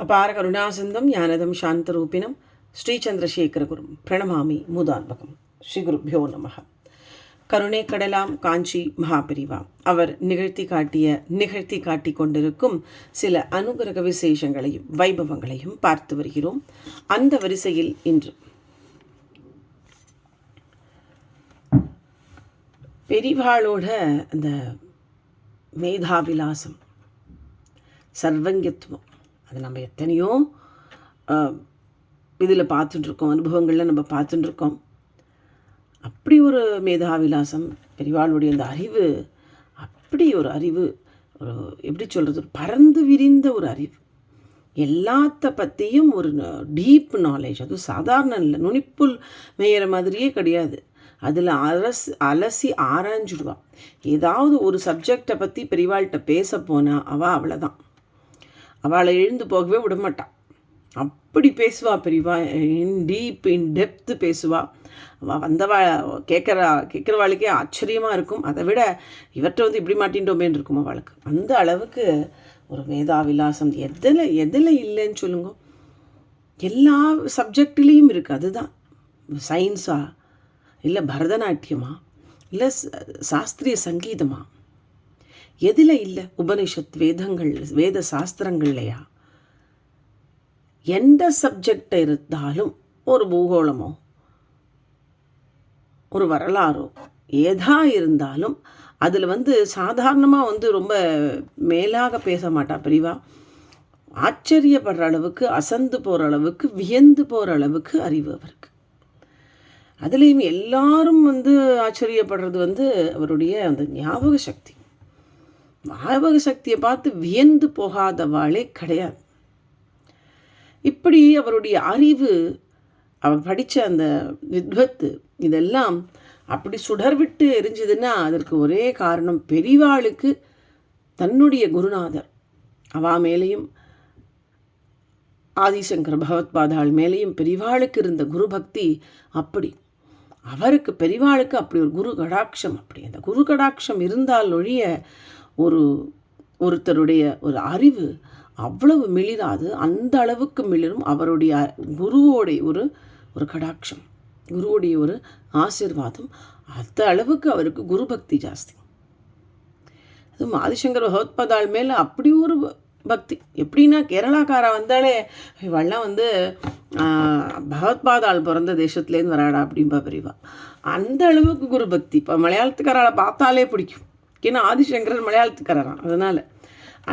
அபார கருணாசந்தம் ஞானதம் சாந்தரூபிணம் ஸ்ரீச்சந்திரசேகரகுரும் பிரணமாமி மூதான்பகம் ஸ்ரீகுருப்பியோ நம கருணை கடலாம் காஞ்சி மகாபிரிவா அவர் நிகழ்த்தி காட்டிய நிகழ்த்தி காட்டி கொண்டிருக்கும் சில அனுகிரக விசேஷங்களையும் வைபவங்களையும் பார்த்து வருகிறோம் அந்த வரிசையில் இன்று பெரிவாளோட அந்த மேதாவிலாசம் சர்வங்கத்துவம் அது நம்ம எத்தனையோ இதில் பார்த்துட்டுருக்கோம் அனுபவங்களில் நம்ம பார்த்துட்டுருக்கோம். அப்படி ஒரு மேதாவிலாசம் பெரிவாளுடைய அந்த அறிவு அப்படி ஒரு அறிவு ஒரு எப்படி சொல்கிறது ஒரு பறந்து விரிந்த ஒரு அறிவு. எல்லாத்த பற்றியும் ஒரு டீப் நாலேஜ் அதுவும் சாதாரண இல்லை நுனிப்புல் மேயிற மாதிரியே கிடையாது. அதில் அலசி அலசி ஆராய்ஞ்சிடுவாள் ஏதாவது ஒரு சப்ஜெக்டை பற்றி பெரியவாள்கிட்ட பேச போனால் அவள் அவ்வளோதான் அவளை எழுந்து போகவே விடமாட்டான் அப்படி பேசுவா பெரியவா இன் டீப் இன் டெப்த்து பேசுவா. அவள் வந்தவா கேட்குறா கேட்குறவாளுக்கே ஆச்சரியமாக இருக்கும். அதை விட இவற்றை வந்து இப்படி மாட்டின்றோமேன்னு இருக்கும் அவளுக்கு. அந்த அளவுக்கு ஒரு மேதாவிலாசம். எதில் எதில் இல்லைன்னு சொல்லுங்க. எல்லா சப்ஜெக்ட்லேயும் இருக்குது அதுதான். சயின்ஸா இல்லை பரதநாட்டியமா? இல்லை சாஸ்திரிய சங்கீதமா? எதில் இல்லை உபனிஷத் வேதங்கள் வேத சாஸ்திரங்கள்லையா? எந்த சப்ஜெக்ட் இருந்தாலும் ஒரு பூகோளமோ ஒரு வரலாறோ ஏதா இருந்தாலும் அதில் வந்து சாதாரணமாக வந்து ரொம்ப மேலாக பேச மாட்டா பிரிவா. ஆச்சரியப்படுற அளவுக்கு அசந்து போகிற அளவுக்கு வியந்து போகிற அளவுக்கு அறிவு அவருக்கு. அதுலேயும் எல்லாரும் வந்து ஆச்சரியப்படுறது வந்து அவருடைய அந்த ஞாபக சக்தி. ஞாபக சக்தியை பார்த்து வியந்து போகாதவாளே கிடையாது. இப்படி அவருடைய அறிவு அவர் படித்த அந்த வித்வத்து இதெல்லாம் அப்படி சுடர்விட்டு எரிஞ்சதுன்னா அதற்கு ஒரே காரணம் பெரிவாளுக்கு தன்னுடைய குருநாதர். அவா மேலேயும் ஆதிசங்கர் பகவத்பாதாள் மேலேயும் பெரிவாளுக்கு இருந்த குரு பக்தி அப்படி. அவருக்கு பெரிவாளுக்கு அப்படி ஒரு குரு கடாட்சம் அப்படி. அந்த குரு கடாட்சம் இருந்தால் ஒழிய ஒரு ஒருத்தருடைய ஒரு அறிவு அவ்வளவு மிளிராது அந்த அளவுக்கு மிளிரும் அவருடைய குருவோடைய ஒரு ஒரு கடாட்சம் குருவுடைய ஒரு ஆசிர்வாதம். அந்த அளவுக்கு அவருக்கு குரு பக்தி ஜாஸ்தி. அதுவும் ஆதிசங்கர் பகவத்பாதாள் மேலே அப்படி ஒரு பக்தி. எப்படின்னா கேரளாக்காரா வந்தாலே இவெல்லாம் வந்து பகவத்பாதாள் பிறந்த தேசத்துலேருந்து வராடா அப்படின்பா பெரியவா. அந்த அளவுக்கு குரு பக்தி. இப்போ மலையாளத்துக்காரால் பார்த்தாலே பிடிக்கும். ஏன்னா ஆதிசங்கரர் மலையாளத்துக்காரரான் அதனால்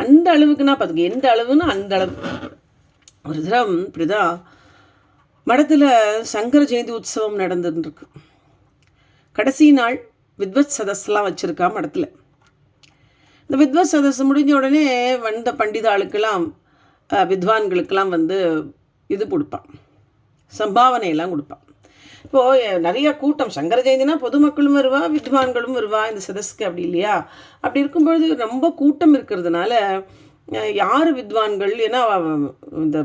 அந்த அளவுக்குன்னா பார்த்துக்க எந்த அளவுன்னா அந்த அளவு. ஒரு தரம் இப்படிதான் மடத்தில் சங்கர ஜெயந்தி உற்சவம் நடந்துருக்கு கடைசி நாள் வித்வத் சதஸ்லாம் வச்சுருக்கா மடத்தில். இந்த வித்வத் சதஸ் முடிஞ்ச உடனே வந்த பண்டிதாளுக்கெல்லாம் வித்வான்களுக்கெல்லாம் வந்து இது கொடுப்பான். சம்பாவனையெல்லாம் கொடுப்பான். இப்போது நிறைய கூட்டம். சங்கர ஜெயந்தினா பொதுமக்களும் வருவா வித்வான்களும் வருவா இந்த சதஸ்க்கு அப்படி இல்லையா? அப்படி இருக்கும்பொழுது ரொம்ப கூட்டம் இருக்கிறதுனால யார் வித்வான்கள்? ஏன்னா இந்த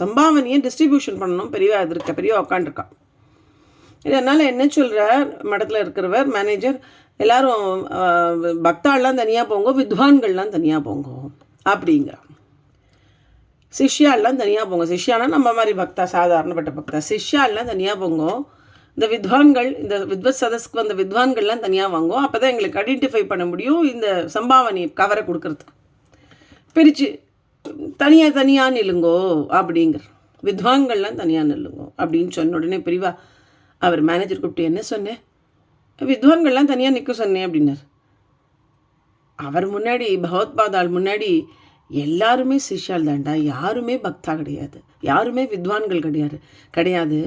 சம்பாவனையை டிஸ்ட்ரிபியூஷன் பண்ணணும். பெரியவா இருக்க பெரியவா உட்காண்டிருக்கா இதனால் என்ன சொல்கிறார் மடத்தில் இருக்கிறவர் மேனேஜர் எல்லாரும் பக்தாள்லாம் தனியாக போங்க வித்வான்கள்லாம் தனியாக போங்க அப்படிங்கிறான் சிஷ்யாலாம் தனியாக போங்க. சிஷ்யானா நம்ம மாதிரி பக்தா சாதாரணப்பட்ட பக்தா. சிஷ்யாலாம் தனியாக போங்க. இந்த வித்வான்கள் இந்த வித்வத் சதஸ்க்கு வந்த வித்வான்கள்லாம் தனியாக வாங்குவோம் அப்போ தான் எங்களுக்கு ஐடென்டிஃபை பண்ண முடியும் இந்த சம்பாவனை கவரை கொடுக்கறதுக்கு. பிரித்து தனியாக தனியாக நில்லுங்கோ அப்படிங்கிற. வித்வான்கள்லாம் தனியாக நில்லுங்கோ அப்படின்னு சொன்ன உடனே பிரிவா அவர் மேனேஜர் கூப்பிட்டு என்ன சொன்னேன் வித்வான்கள்லாம் தனியாக நிற்க சொன்னேன் அப்படின்னார். அவர் முன்னாடி பகவத்பாதாள் முன்னாடி எல்லாருமே சிஷியால் தாண்டா யாருமே பக்தா கிடையாது யாருமே வித்வான்கள் கிடையாது கிடையாது.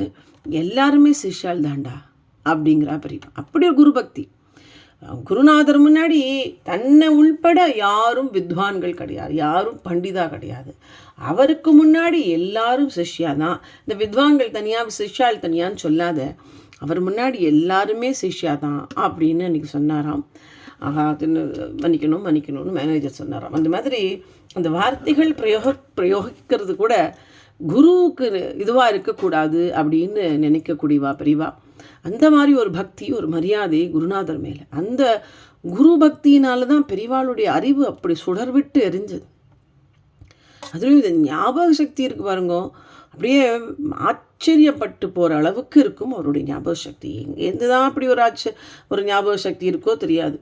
எல்லாருமே சிஷ்யால் தாண்டா அப்படிங்கிறா பெரிய அப்படி ஒரு குரு பக்தி. குருநாதர் முன்னாடி தன்னை உள்பட யாரும் வித்வான்கள் கிடையாது யாரும் பண்டிதா கிடையாது. அவருக்கு முன்னாடி எல்லாரும் சிஷ்யா தான். இந்த வித்வான்கள் தனியாக சிஷ்யால் தனியான்னு சொல்லாத அவர் முன்னாடி எல்லாருமே சிஷ்யா தான் அப்படின்னு அன்றைக்கி சொன்னாராம். ஆஹா மன்னிக்கணும் மன்னிக்கணும்னு மேனேஜர் சொன்னாராம். அந்த மாதிரி அந்த வார்த்தைகள் பிரயோக பிரயோகிக்கிறது கூட குருவுக்கு இதுவாக இருக்கக்கூடாது அப்படின்னு நினைக்கக்கூடியவா பெரியவா? அந்த மாதிரி ஒரு பக்தி ஒரு மரியாதை குருநாதர் மேலே. அந்த குரு பக்தியினால தான் பெரியவாளுடைய அறிவு அப்படி சுடர்விட்டு எரிஞ்சது. அதுலேயும் இந்த ஞாபக சக்தி இருக்கு பாருங்க. அப்படியே ஆச்சரியப்பட்டு போகிற அளவுக்கு இருக்கும் அவருடைய ஞாபக சக்தி. எங்கேருந்து தான் அப்படி ஒரு ஆச்ச ஒரு ஞாபக சக்தி இருக்கோ தெரியாது.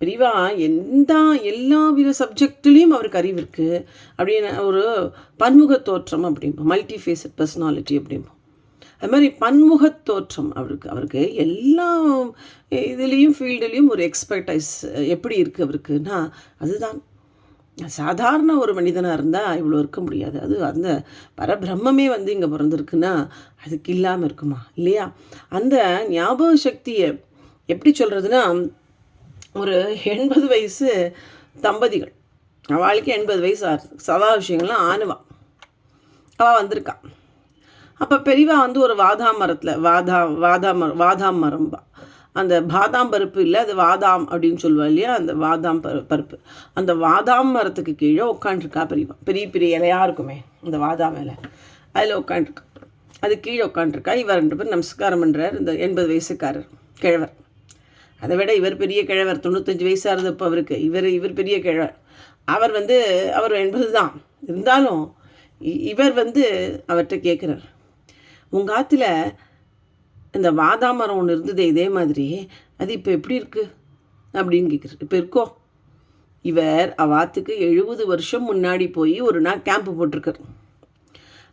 பெரியவா எந்த எல்லா வித சப்ஜெக்ட்லேயும் அவருக்கு அறிவு இருக்குது அப்படின்னு ஒரு பன்முக தோற்றம் அப்படிம்போம் மல்டி ஃபேஸட் பர்சனாலிட்டி அப்படிம்போம் அது மாதிரி பன்முகத் தோற்றம் அவருக்கு அவருக்கு எல்லா இதுலேயும் ஃபீல்டுலேயும் ஒரு எக்ஸ்பர்டைஸ் எப்படி இருக்குது அவருக்குன்னா அதுதான். சாதாரண ஒரு மனிதனாக இருந்தால் இவ்வளோ இருக்க முடியாது. அது அந்த பரபிரம்மே வந்து இங்கே பிறந்திருக்குன்னா அதுக்கு இல்லாமல் இருக்குமா? இல்லையா? அந்த ஞாபக சக்தியை எப்படி சொல்கிறதுனா ஒரு எண்பது வயசு தம்பதிகள். அவளுக்கு எண்பது வயசு ஆறு. சதா விஷயங்கள்லாம் ஆணுவா. அவள் வந்திருக்கா. அப்போ பெரியவா வந்து ஒரு வாதாம் மரத்தில் வாதா வாதா மரம் வாதாம் மரம்பா அந்த பாதாம் பருப்பு இல்லை அது வாதாம் அப்படின்னு சொல்லுவா இல்லையா? அந்த வாதாம் பரு பருப்பு. அந்த வாதாம் மரத்துக்கு கீழே உட்காண்ட்ருக்கா பெரியவா. பெரிய பெரிய இலையாக இருக்குமே அந்த வாதாம் இலை. அதில் உட்காண்ட்ருக்கா அது கீழே உட்காண்ட்ருக்கா இவர் ரெண்டு பேர் நமஸ்காரம் பண்ணுறார் இந்த எண்பது வயசுக்காரர் கிழவர். அதை விட இவர் பெரிய கிழவர் தொண்ணூத்தஞ்சு வயசாக இருந்தது இப்போ அவருக்கு. இவர் இவர் பெரிய கிழவர். அவர் வந்து அவர் எண்பது தான் இருந்தாலும் இவர் வந்து அவர்கிட்ட கேட்குறார். உங்கள் ஆற்றுல இந்த வாதாமரம் ஒன்று இருந்தது இதே மாதிரி. அது இப்போ எப்படி இருக்குது அப்படின்னு கேட்குறாரு. இப்போ இருக்கோ? இவர் அவாத்துக்கு எழுபது வருஷம் முன்னாடி போய் ஒரு நாள் கேம்ப் போட்டிருக்கார்.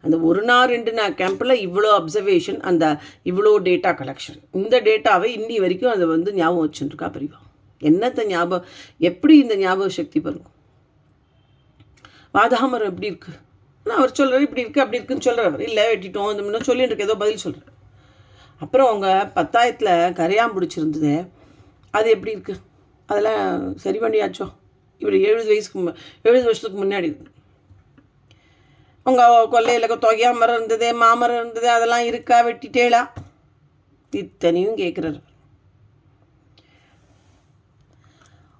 அந்த ஒரு நாள் ரெண்டு நாள் கேம்பில் இவ்வளோ அப்சர்வேஷன் அந்த இவ்வளோ டேட்டா கலெக்ஷன் இந்த டேட்டாவை இன்னி வரைக்கும் அதை வந்து ஞாபகம் வச்சுருக்கா பிரிவா? என்னத்தை ஞாபகம் எப்படி இந்த ஞாபக சக்தி பாருங்க வாதாமரம் எப்படி இருக்குது நான் அவர் சொல்கிறார் இப்படி இருக்குது அப்படி இருக்குன்னு சொல்கிறார் இல்லை வெட்டிட்டோம் இந்த முன்ன சொல்லிட்டு இருக்கு ஏதோ பதில் சொல்கிறார் அப்புறம் அவங்க பத்தாயிரத்தில் கரையான் பிடிச்சிருந்தது. அது எப்படி இருக்குது அதெல்லாம் சரி பண்ணியாச்சோ? இப்படி எழுபது வயசுக்கு மு எழுபது வருஷத்துக்கு முன்னாடி. உங்கள் கொல்லையில் தொகையா மரம் இருந்தது மாமரம் இருந்தது அதெல்லாம் இருக்கா? வெட்டிட்டேளா? இத்தனையும் கேட்குறாரு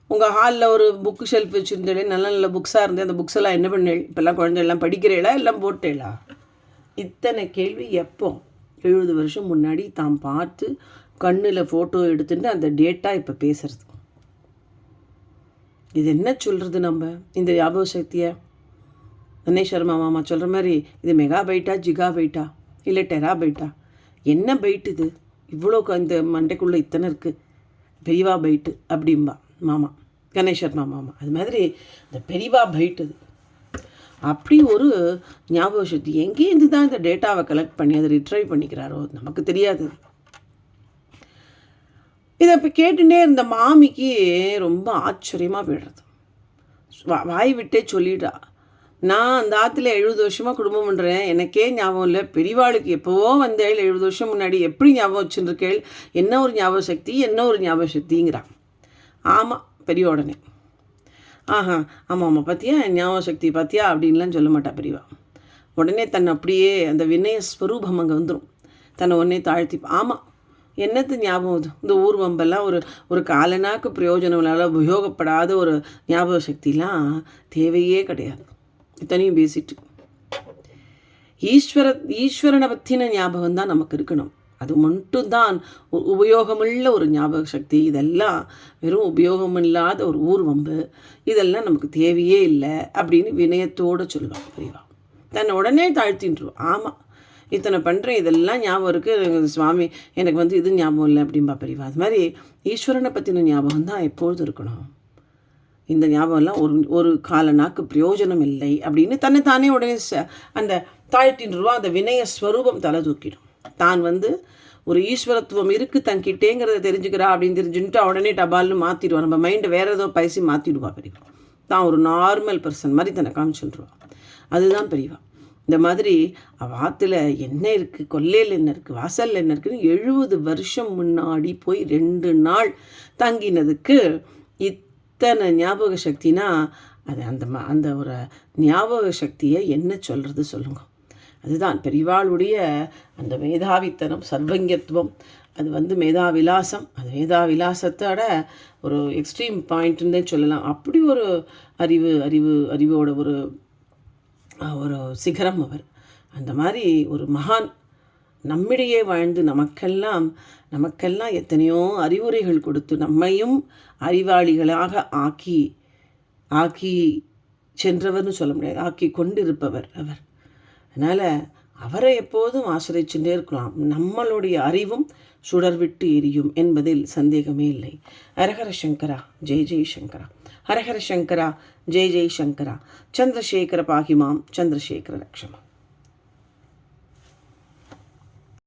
உங்கள் ஹாலில் ஒரு புக்கு ஷெல்ஃப் வச்சுருந்தே நல்ல நல்ல புக்ஸாக இருந்து அந்த புக்ஸ் எல்லாம் என்ன பண்ணேள்? இப்போல்லாம் குழந்தையெல்லாம் படிக்கிறீங்களா எல்லாம் போட்டேளா? இத்தனை கேள்வி எப்போ? எழுபது வருஷம் முன்னாடி தான் பார்த்து கண்ணில் ஃபோட்டோ எடுத்துட்டு அந்த டேட்டா இப்போ பேசுறது. இது என்ன சொல்கிறது நம்ம? இந்த ஞாபக சக்தியை? அன்னை மாமா சொல்கிற மாதிரி இது மெகா பைட்டா ஜிகா பைட்டா இல்லை டெரா பைட்டா என்ன பைட் இது? இவ்வளோ இந்த மண்டைக்குள்ளே இத்தனை இருக்குது பெரியவா பைட்டு அப்படிம்பா மாமா கணேஷர் மாமா மாமா. அது மாதிரி இந்த பெரியவா பைட் இது. அப்படி ஒரு ஞாபக சக்தி. எங்கேருந்து தான் இந்த டேட்டாவை கலெக்ட் பண்ணி அதை ரிட்ரைவ் பண்ணிக்கிறாரோ நமக்கு தெரியாது. இதை இப்போ கேட்டுட்டே இருந்த மாமிக்கு ரொம்ப ஆச்சரியமாக போயிடுறது. வா வாய் விட்டே சொல்லிடுறா. நான் அந்த ஆற்றுல எழுபது வருஷமாக குடும்பம் பண்ணுறேன் எனக்கே ஞாபகம் இல்லை. பெரியவாளுக்கு எப்போவோ வந்தேள் எழுபது வருஷம் முன்னாடி எப்படி ஞாபகம் வச்சுருக்கேள் என்ன ஒரு ஞாபக சக்தி? என்ன ஒரு ஞாபக சக்திங்கிறான் ஆமாம் பெரிய உடனே. ஆஹா ஆமாம் ஆமாம் பார்த்தியா ஞாபக சக்தி பார்த்தியா அப்படின்லாம் சொல்ல மாட்டா பெரியவா உடனே தன்னை அப்படியே அந்த வினய ஸ்வரூபம் அங்கே வந்துடும் தன்னை உடனே தாழ்த்தி ஆமாம் என்னத்து ஞாபகம் இது இந்த ஊர்வம்பெல்லாம் ஒரு ஒரு காலனாக்கு பிரயோஜனங்களால் உபயோகப்படாத ஒரு ஞாபக சக்திலாம் தேவையே கிடையாது. இத்தனையும் பேசிட்டு. ஈஸ்வர ஈஸ்வரனை பற்றின ஞாபகம் தான் நமக்கு இருக்கணும். அது மட்டும்தான் உபயோகமுள்ள ஒரு ஞாபக சக்தி. இதெல்லாம் வெறும் உபயோகம் இல்லாத ஒரு ஊர்வம்பு. இதெல்லாம் நமக்கு தேவையே இல்லை அப்படின்னு வினயத்தோடு சொல்லுவாங்க பெரியவா தன்னை உடனே தாழ்த்தின்ட்டுருவோம் ஆமாம் இத்தனை பண்ணுறேன் இதெல்லாம் ஞாபகம் இருக்குது சுவாமி எனக்கு வந்து இது ஞாபகம் இல்லை அப்படின்பா பெரியவா. அது மாதிரி ஈஸ்வரனை பற்றின ஞாபகம் தான் எப்பொழுதும் இருக்கணும். இந்த ஞாபகம்லாம் ஒரு ஒரு கால நாக்கு பிரயோஜனம் இல்லை அப்படின்னு தன்னை தானே உடனே அந்த தாழ்த்தின்றுவா அந்த வினய ஸ்வரூபம் தலை தூக்கிடும். தான் வந்து ஒரு ஈஸ்வரத்துவம் இருக்குது தங்கிட்டேங்கிறத தெரிஞ்சுக்கிறா அப்படின்னு தெரிஞ்சுட்டு உடனே டபால்னு மாற்றிடுவா நம்ம மைண்டை வேறு ஏதோ பைசி மாற்றிடுவா பெரியவா. தான் ஒரு நார்மல் பர்சன் மாதிரி தன்னை காமிச்சுருவா. அதுதான் பெரியவா. இந்த மாதிரி வாத்தில் என்ன இருக்குது கொல்லையில் என்ன இருக்குது வாசலில் என்ன இருக்குன்னு எழுபது வருஷம் முன்னாடி போய் ரெண்டு நாள் தங்கினதுக்கு இத் இத்தனை ஞாபக சக்தினா அது அந்த அந்த ஒரு ஞாபக சக்தியை என்ன சொல்கிறது சொல்லுங்கள் அதுதான் பெரிவாளுடைய அந்த மேதாவித்தனம் சர்வங்கத்துவம் அது வந்து மேதாவிலாசம். அது மேதாவிலாசத்தோட ஒரு எக்ஸ்ட்ரீம் பாயிண்ட்டுன்னே சொல்லலாம். அப்படி ஒரு அறிவு அறிவு அறிவோட ஒரு ஒரு சிகரம் அவர். அந்த மாதிரி ஒரு மகான். நம்மிடையே வாழ்ந்து நமக்கெல்லாம் நமக்கெல்லாம் எத்தனையோ அறிவுரைகள் கொடுத்து நம்மையும் அறிவாளிகளாக ஆக்கி ஆக்கி சென்றவர்னு சொல்ல முடியாது. ஆக்கி கொண்டிருப்பவர் அவர். அதனால் அவரை எப்போதும் ஆசிரியச்சுட்டே இருக்கலாம். நம்மளுடைய அறிவும் சுடர் விட்டு எரியும் என்பதில் சந்தேகமே இல்லை. ஹரஹர சங்கரா ஜெய் ஜெய் சங்கரா. ஹரஹர சங்கரா ஜெய் ஜெய் சங்கரா. சந்திரசேகர பாகிமாம் சந்திரசேகர லக்ஷமா